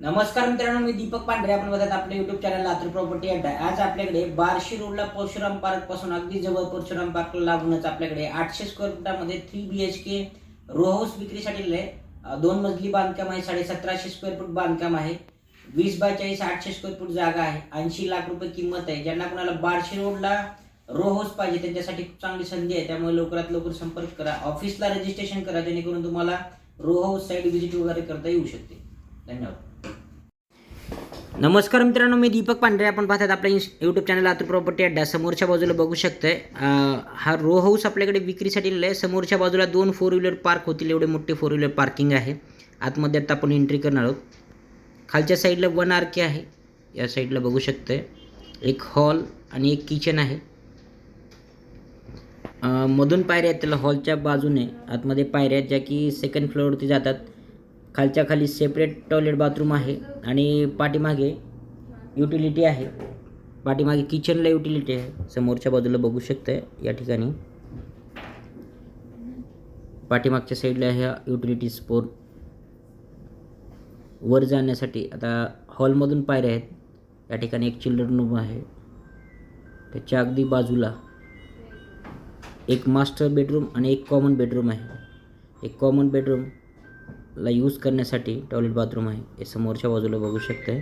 नमस्कार मित्रांनो मी दीपक पांढरे. आपण बघत आपल्या युट्यूब चॅनल लातूर प्रॉपर्टी अड्डा आज आपल्याकडे बार्शी रोडला परशुराम पार्कपासून अगदी जवळ परशुराम पार्कला लागूनच आपल्याकडे आठशे square फुटामध्ये three B H K row house विक्रीसाठी दोन मजली बांधकाम आहे साडे सतराशे स्क्वेअर फूट बांधकाम आहे. वीस बाय चाळीस आठशे स्क्वेअर फूट जागा आहे. ऐंशी लाख रुपये किंमत आहे. ज्यांना कोणाला बार्शी रोडला रो हाऊस पाहिजे त्यांच्यासाठी खूप चांगली संधी आहे. त्यामुळे लवकरात लवकर संपर्क करा. ऑफिसला रजिस्ट्रेशन करा जेणेकरून तुम्हाला रो हाऊस साईड व्हिजिट वगैरे करता येऊ शकते. धन्यवाद. नमस्कार मित्रांनो मी दीपक पांढरे. आपण पाहतात आपल्या YouTube channel Latur property Adda समोरच्या बाजूला बघू शकताय. हा रो हाऊस आपल्याकडे विक्रीसाठी लिहिला आहे. समोरच्या बाजूला दोन फोर व्हीलर पार्क होतील. एवढे मोठे फोर व्हीलर पार्किंग आहे. आतमध्ये आता आपण एंट्री करणार आहोत. खालच्या साईडला वन आर के आहे. या साईडला बघू शकताय. एक हॉल आणि एक किचन आहे. मधून पायऱ्या आहेत. त्याला हॉलच्या बाजूने. आतमध्ये पायऱ्या आहेत ज्या की सेकंड फ्लोअरवरती जातात. खालच्या खाली सेपरेट टॉयलेट बाथरूम आहे आणि पाठीमागे युटिलिटी आहे. पाठीमागे किचनला युटिलिटी आहे. समोरच्या बाजूला बघू शकताय या ठिकाणी. पाठीमागच्या साईडला ह्या युटिलिटी स्पोर वर जाण्यासाठी आता हॉलमधून पायऱ्या आहेत. या ठिकाणी एक चिल्ड्रन रूम आहे. त्याच्या अगदी बाजूला एक मास्टर बेडरूम आणि एक कॉमन बेडरूम आहे. एक कॉमन बेडरूम ला यूज करण्यासाठी टॉयलेट बाथरूम आहे. हे समोरच्या बाजूला बघू शकतंय.